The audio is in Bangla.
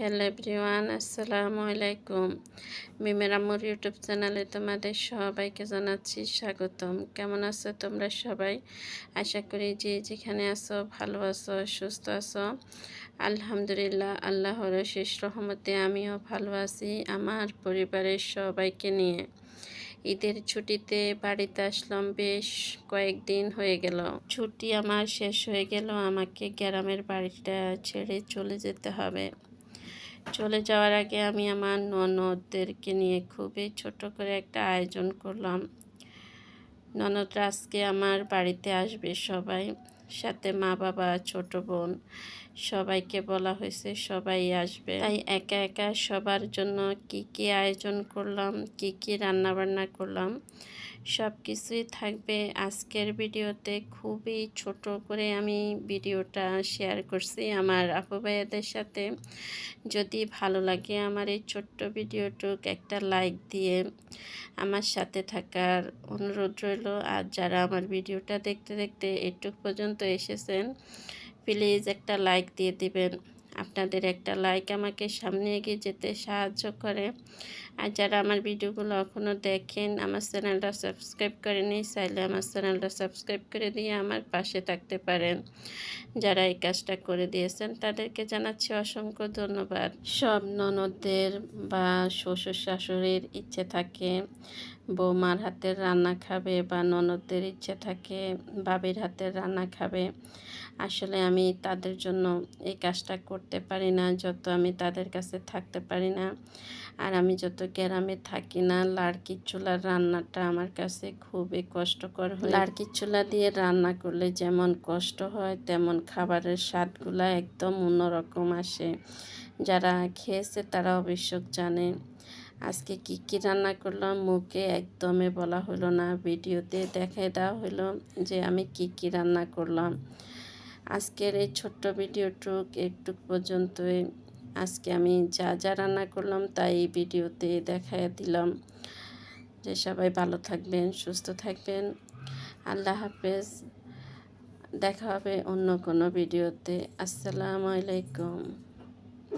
হ্যালো এভরিওয়ান, আসসালামু আলাইকুম। মিমের আম্মুর ইউটিউব চ্যানেলে তোমাদের সবাইকে জানাচ্ছি স্বাগতম। কেমন আছো তোমরা সবাই? আশা করি যে যেখানে আছো ভালো আছো, সুস্থ আছো। আলহামদুলিল্লাহ, আল্লাহর শেষ রহমতে আমিও ভালো আছি, আমার পরিবারের সবাইকে নিয়ে। ঈদের ছুটিতে বাড়িতে আসলাম, বেশ কয়েকদিন হয়ে গেল। ছুটি আমার শেষ হয়ে গেল, আমাকে গ্রামের বাড়িটা ছেড়ে চলে যেতে হবে। চলে যাওয়ার আগে আমি আমার ননদদেরকে নিয়ে খুবই ছোট করে একটা আয়োজন করলাম। ননদরা আজকে আমার বাড়িতে আসবে সবাই। সাথে মা বাবা, ছোট বোন সবাইকে বলা হয়েছে সবাই আসবে। তাই একা একা সবার জন্য কি কি আয়োজন করলাম, কি কি রান্না বান্না করলাম সব কিছুই থাকবে। আজকের ভিডিওতে খুবই ছোট করে আমি ভিডিওটা শেয়ার করছি আমার আপু ভাইয়াদের সাথে। যদি ভালো লাগে আমার এই ছোট্ট ভিডিওটুক একটা লাইক দিয়ে আমার সাথে থাকার অনুরোধ রইল। আর যারা আমার ভিডিওটা দেখতে দেখতে এটুক পর্যন্ত এসেছেন প্লিজ একটা লাইক দিয়ে দিবেন। আপনাদের একটা লাইক আমাকে সামনে এগিয়ে যেতে সাহায্য করে। আর যারা আমার ভিডিওগুলো এখনও দেখেন, আমার চ্যানেলটা সাবস্ক্রাইব করেনি, চাইলে আমার চ্যানেলটা সাবস্ক্রাইব করে দিয়ে আমার পাশে থাকতে পারেন। যারা এই কাজটা করে দিয়েছেন, তাদেরকে জানাচ্ছি অসংখ্য ধন্যবাদ। সব ননদদের বা শ্বশুর শাশুড়ির ইচ্ছে থাকে, বৌমার হাতের রান্না খাবে বা ননদদের ইচ্ছে থাকে বাবির হাতের রান্না খাবে। আসলে আমি তাদের জন্য এই কাজটা করতে পারি না, যত আমি তাদের কাছে থাকতে পারি না। আর আমি যত গ্রামে থাকি না লাড়কির চুলার রান্নাটা আমার কাছে খুবই কষ্টকর লাড়কির চুলা দিয়ে রান্না করলে যেমন কষ্ট হয়, তেমন খাবারের স্বাদগুলো একদম অন্যরকম আসে। যারা খেয়েছে তারা অবশ্য জানে। আজকে কি কি রান্না করলাম মুখে একদমই বলা হলো না। ভিডিওতে দেখাই দেওয়া হলো যে আমি কি কি রান্না করলাম। আজকের এই ছোট্ট ভিডিওটুক একটু পর্যন্তই। আজকে আমি যা যা রান্না করলাম তাই এই ভিডিওতে দেখাই দিলাম। যে সবাই ভালো থাকবেন, সুস্থ থাকবেন। আল্লাহ হাফেজ। দেখা হবে অন্য কোনো ভিডিওতে। আসসালামু আলাইকুম।